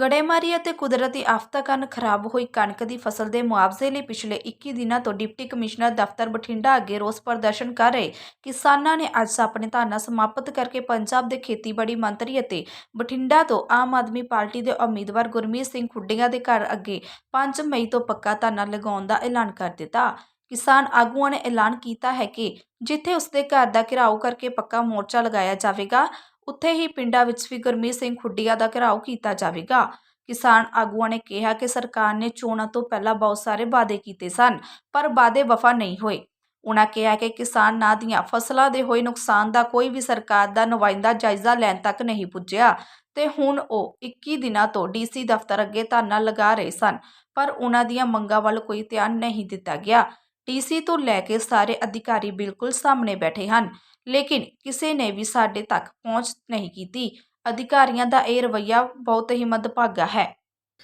ਗੜੇਮਾਰੀ ਅਤੇ ਕੁਦਰਤੀ ਆਫਤਾਂ ਕਾਰਨ ਖਰਾਬ ਹੋਈ ਕਣਕ ਦੀ ਫਸਲ ਦੇ ਮੁਆਵਜ਼ੇ ਲਈ ਪਿਛਲੇ 21 ਦਿਨਾਂ ਤੋਂ ਡਿਪਟੀ ਕਮਿਸ਼ਨਰ ਦਫ਼ਤਰ ਬਠਿੰਡਾ ਅੱਗੇ ਰੋਸ ਪ੍ਰਦਰਸ਼ਨ ਕਰ ਰਹੇ ਕਿਸਾਨਾਂ ਨੇ ਅੱਜ ਆਪਣੇ ਧਰਨਾ ਸਮਾਪਤ ਕਰਕੇ ਪੰਜਾਬ ਦੇ ਖੇਤੀਬਾੜੀ ਮੰਤਰੀ ਅਤੇ ਬਠਿੰਡਾ ਤੋਂ ਆਮ ਆਦਮੀ ਪਾਰਟੀ ਦੇ ਉਮੀਦਵਾਰ ਗੁਰਮੀਤ ਸਿੰਘ ਖੁੱਡੀਆਂ ਦੇ ਘਰ ਅੱਗੇ 5 ਮਈ ਤੋਂ ਪੱਕਾ ਧਰਨਾ ਲਗਾਉਣ ਦਾ ਐਲਾਨ ਕਰ ਦਿੱਤਾ। ਕਿਸਾਨ ਆਗੂਆਂ ਨੇ ਐਲਾਨ ਕੀਤਾ ਹੈ ਕਿ ਜਿੱਥੇ ਉਸਦੇ ਘਰ ਦਾ ਘਿਰਾਓ ਕਰਕੇ ਪੱਕਾ ਮੋਰਚਾ ਲਗਾਇਆ ਜਾਵੇਗਾ ਉੱਥੇ ਹੀ ਪਿੰਡਾਂ ਵਿੱਚ ਵੀ ਗੁਰਮੀਤ ਸਿੰਘ ਖੁੱਡੀਆਂ ਦਾ ਘਿਰਾਓ ਕੀਤਾ ਜਾਵੇਗਾ। ਕਿਸਾਨ ਆਗੂਆਂ ਨੇ ਕਿਹਾ ਕਿ ਸਰਕਾਰ ਨੇ ਚੋਣਾਂ ਤੋਂ ਪਹਿਲਾਂ ਬਹੁਤ ਸਾਰੇ ਵਾਅਦੇ ਕੀਤੇ ਸਨ, ਪਰ ਵਾਅਦੇ ਵਫਾ ਨਹੀਂ ਹੋਏ। ਉਨ੍ਹਾਂ ਕਿਹਾ ਕਿ ਕਿਸਾਨ ਨਾ ਦੀਆਂ ਫਸਲਾਂ ਦੇ ਹੋਏ ਨੁਕਸਾਨ ਦਾ ਕੋਈ ਵੀ ਸਰਕਾਰ ਦਾ ਨੁਮਾਇੰਦਾ ਜਾਇਜ਼ਾ ਲੈਣ ਤੱਕ ਨਹੀਂ ਪੁੱਜਿਆ ਤੇ ਹੁਣ ਉਹ 21 ਦਿਨਾਂ ਤੋਂ ਡੀਸੀ ਦਫ਼ਤਰ ਅੱਗੇ ਧਰਨਾ ਲਗਾ ਰਹੇ ਸਨ, ਪਰ ਉਨ੍ਹਾਂ ਦੀਆਂ ਮੰਗਾਂ ਵੱਲ ਕੋਈ ਧਿਆਨ ਨਹੀਂ ਦਿੱਤਾ ਗਿਆ। ਡੀਸੀ ਤੋਂ ਲੈ ਕੇ ਸਾਰੇ ਅਧਿਕਾਰੀ ਬਿਲਕੁਲ ਸਾਹਮਣੇ ਬੈਠੇ ਹਨ ਲੇਕਿਨ ਕਿਸੇ ਨੇ ਵੀ ਸਾਡੇ ਤੱਕ ਪਹੁੰਚ ਨਹੀਂ ਕੀਤੀ। ਅਧਿਕਾਰੀਆਂ ਦਾ ਇਹ ਰਵੱਈਆ ਬਹੁਤ ਹੀ ਮੰਦਭਾਗਾ ਹੈ।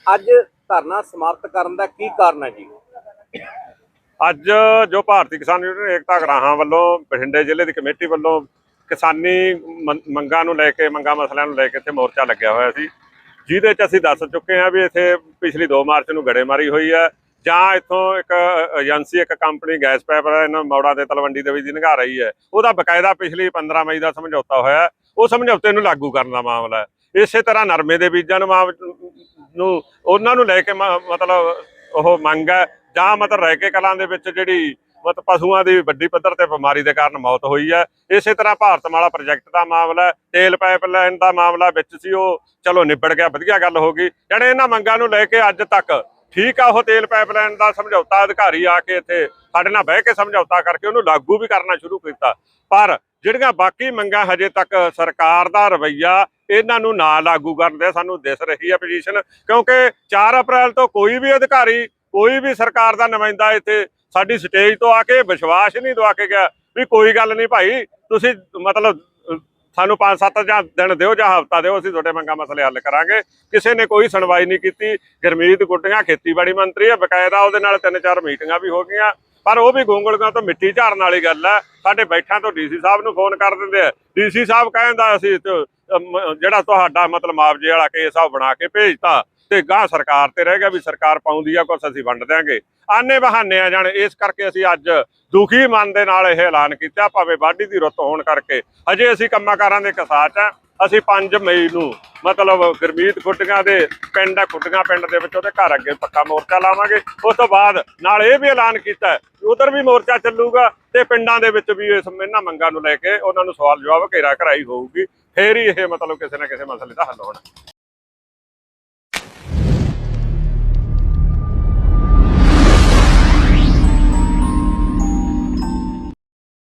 ਅੱਜ ਧਰਨਾ ਸਮਾਪਤ ਕਰਨ ਦਾ ਕੀ ਕਾਰਨ ਹੈ ਜੀ? ਅੱਜ ਜੋ ਭਾਰਤੀ ਕਿਸਾਨ ਯੂਨੀਅਨ ਏਕਤਾ ਗਰਾਹਾਂ ਵੱਲੋਂ ਬਠਿੰਡੇ ਜ਼ਿਲ੍ਹੇ ਦੀ ਕਮੇਟੀ ਵੱਲੋਂ ਕਿਸਾਨੀ ਮੰਗਾਂ ਨੂੰ ਲੈ ਕੇ ਮੰਗਾਂ ਮਸਲਿਆਂ ਨੂੰ ਲੈ ਕੇ ਇੱਥੇ ਮੋਰਚਾ ਲੱਗਿਆ ਹੋਇਆ ਸੀ। ਜਿਹਦੇ 'ਚ ਅਸੀਂ ਦੱਸ ਚੁੱਕੇ ਹਾਂ ਵੀ ਇੱਥੇ ਪਿਛਲੀ 2 ਮਾਰਚ ਨੂੰ ਗੜੇਮਾਰੀ ਹੋਈ ਹੈ। ਜਾਂ ਇੱਥੋਂ ਇੱਕ ਏਜੰਸੀ ਇੱਕ ਕੰਪਨੀ ਗੈਸ ਪਾਈਪ ਇਹਨਾਂ ਮੌੜਾਂ ਦੇ ਤਲਵੰਡੀ ਦੇ ਵਿੱਚ ਦੀ ਨਿਗਾਹ ਰਹੀ ਹੈ। ਉਹਦਾ ਬਕਾਇਦਾ ਪਿਛਲੀ 15 ਮਈ ਦਾ ਸਮਝੌਤਾ ਹੋਇਆ ਉਹ ਸਮਝੌਤੇ ਨੂੰ ਲਾਗੂ ਕਰਨ ਦਾ ਮਾਮਲਾ ਹੈ। ਇਸੇ ਤਰ੍ਹਾਂ ਨਰਮੇ ਦੇ ਬੀਜਾਂ ਨੂੰ ਮਾਮ- ਨੂੰ ਉਹਨਾਂ ਨੂੰ ਲੈ ਕੇ ਮ- ਮਤਲਬ ਉਹ ਮੰਗ ਹੈ। ਜਾਂ ਮਤਲਬ ਰਹਿ ਕੇ ਕਲਾਂ ਦੇ ਵਿੱਚ ਜਿਹੜੀ ਮਤ ਪਸ਼ੂਆਂ ਦੀ ਵੱਡੀ ਪੱਧਰ ਤੇ ਬਿਮਾਰੀ ਦੇ ਕਾਰਨ ਮੌਤ ਹੋਈ ਹੈ। ਇਸੇ ਤਰ੍ਹਾਂ ਭਾਰਤਮਾਲਾ ਪ੍ਰੋਜੈਕਟ ਦਾ ਮਾਮਲਾ ਹੈ, ਤੇਲ ਪਾਈਪਲਾਈਨ ਦਾ ਮਾਮਲਾ ਵਿੱਚ ਸੀ ਉਹ। ਚਲੋ ਨਿਬੜ ਗਿਆ ਵਧੀਆ ਗੱਲ ਹੋ ਗਈ। ਜਿਹੜੇ ਇਹਨਾਂ ਮੰਗਾਂ ਨੂੰ ਲੈ ਕੇ ਅੱਜ ਤੱਕ ਠੀਕ ਆ, ਉਹ ਤੇਲ ਪਾਈਪਲਾਈਨ ਦਾ ਸਮਝੌਤਾ ਅਧਿਕਾਰੀ ਆ ਕੇ ਇੱਥੇ ਸਾਡੇ ਨਾਲ ਬਹਿ ਕੇ ਸਮਝੌਤਾ ਕਰਕੇ ਉਹਨੂੰ ਲਾਗੂ ਵੀ ਕਰਨਾ ਸ਼ੁਰੂ ਕੀਤਾ। ਪਰ ਜਿਹੜੀਆਂ ਬਾਕੀ ਮੰਗਾਂ ਹਜੇ ਤੱਕ ਸਰਕਾਰ ਦਾ ਰਵੱਈਆ, ਇਹਨਾਂ ਨੂੰ ਨਾ ਲਾਗੂ ਕਰਨ ਦੇ ਸਾਨੂੰ ਦਿਸ ਰਹੀ ਹੈ ਪੋਜੀਸ਼ਨ ਕਿਉਂਕਿ 4 ਅਪ੍ਰੈਲ ਤੋਂ ਕੋਈ ਵੀ ਅਧਿਕਾਰੀ, ਕੋਈ ਵੀ ਸਰਕਾਰ ਦਾ ਨੁਮਾਇੰਦਾ ਇੱਥੇ ਸਾਡੀ ਸਟੇਜ ਤੋਂ ਆ ਕੇ ਵਿਸ਼ਵਾਸ ਨਹੀਂ ਦਵਾ ਕੇ ਗਿਆ ਵੀ ਕੋਈ ਗੱਲ ਨਹੀਂ ਭਾਈ, ਤੁਸੀਂ ਮਤਲਬ ਸਾਨੂੰ 5-7 ਜਾਂ ਦਿਨ ਦਿਓ ਜਾਂ ਹਫਤਾ ਦਿਓ, ਅਸੀਂ ਤੁਹਾਡੇ ਮੰਗਾਂ ਮਸਲੇ ਹੱਲ ਕਰਾਂਗੇ। ਕਿਸੇ ਨੇ ਕੋਈ ਸੁਣਵਾਈ ਨਹੀਂ ਕੀਤੀ। ਗਰਮੀਤ ਗੁੱਟੀਆਂ ਖੇਤੀਬਾੜੀ ਮੰਤਰੀ ਹੈ ਬਕਾਇਦਾ ਉਹਦੇ ਨਾਲ ਤਿੰਨ ਚਾਰ ਮੀਟਿੰਗਾਂ ਵੀ ਹੋ ਗਈਆਂ। ਪਰ ਉਹ ਵੀ ਗੋਂਗਲਗਾਂ ਤੋਂ ਮਿੱਟੀ ਝਾੜਨ ਵਾਲੀ ਗੱਲ ਹੈ ਸਾਡੇ ਬੈਠਾਂ ਤੋਂ ਡੀਸੀ ਸਾਹਿਬ ਨੂੰ ਫੋਨ ਕਰ ਦਿੰਦੇ ਆ। ਡੀਸੀ ਸਾਹਿਬ ਕਹਿੰਦਾ ਅਸੀਂ ਜਿਹੜਾ ਤੁਹਾਡਾ ਮਤਲਬ ਮੁਆਵਜ਼ੇ ਵਾਲਾ ਕੇਸ ਆ ਬਣਾ ਕੇ ਭੇਜਤਾ। ਤੇ ਗਾਂ ਸਰਕਾਰ ਤੇ ਰਹਿ ਗਿਆ ਵੀ ਸਰਕਾਰ ਪਾਉਂਦੀ ਆ, ਕੁਛ ਅਸੀਂ ਵੰਡ ਦਿਆਂਗੇ। ਆਨੇ ਬਹਾਨੇ ਆ ਜਾਣ, ਇਸ ਕਰਕੇ ਅਸੀਂ ਅੱਜ ਦੁਖੀ ਮਨ ਦੇ ਨਾਲ ਇਹ ਐਲਾਨ ਕੀਤਾ, ਭਾਵੇਂ ਵਾਢੀ ਦੀ ਰੁੱਤ ਹੋਣ ਕਰਕੇ। ਅਜੇ ਅਸੀਂ ਕੰਮਾਂਕਾਰਾਂ ਦੇ ਕਸਾਚ ਆ। ਅਸੀਂ 5 ਮਈ ਨੂੰ ਮਤਲਬ ਗੁਰਮੀਤ ਗੁੱਟੀਆਂ ਦੇ ਪਿੰਡ ਆ ਗੁੱਟੀਆਂ ਪਿੰਡ ਦੇ ਵਿੱਚ ਉਹਦੇ ਘਰ ਅੱਗੇ ਪੱਕਾ ਮੋਰਚਾ ਲਾਵਾਂਗੇ। ਉਸ ਤੋਂ ਬਾਅਦ ਨਾਲ ਇਹ ਵੀ ਐਲਾਨ ਕੀਤਾ, ਉਧਰ ਵੀ ਮੋਰਚਾ ਚੱਲੂਗਾ ਤੇ ਪਿੰਡਾਂ ਦੇ ਵਿੱਚ ਵੀ ਇਸ ਇਹਨਾਂ ਮੰਗਾਂ ਨੂੰ ਲੈ ਕੇ ਉਹਨਾਂ ਨੂੰ ਸਵਾਲ ਜਵਾਬ ਘੇਰਾ ਕਰਾਈ ਹੋਊਗੀ। ਫੇਰ ਹੀ ਇਹ ਮਤਲਬ ਕਿਸੇ ਨਾ ਕਿਸੇ ਮਸਲੇ ਦਾ ਹੱਲ ਹੋਣਾ।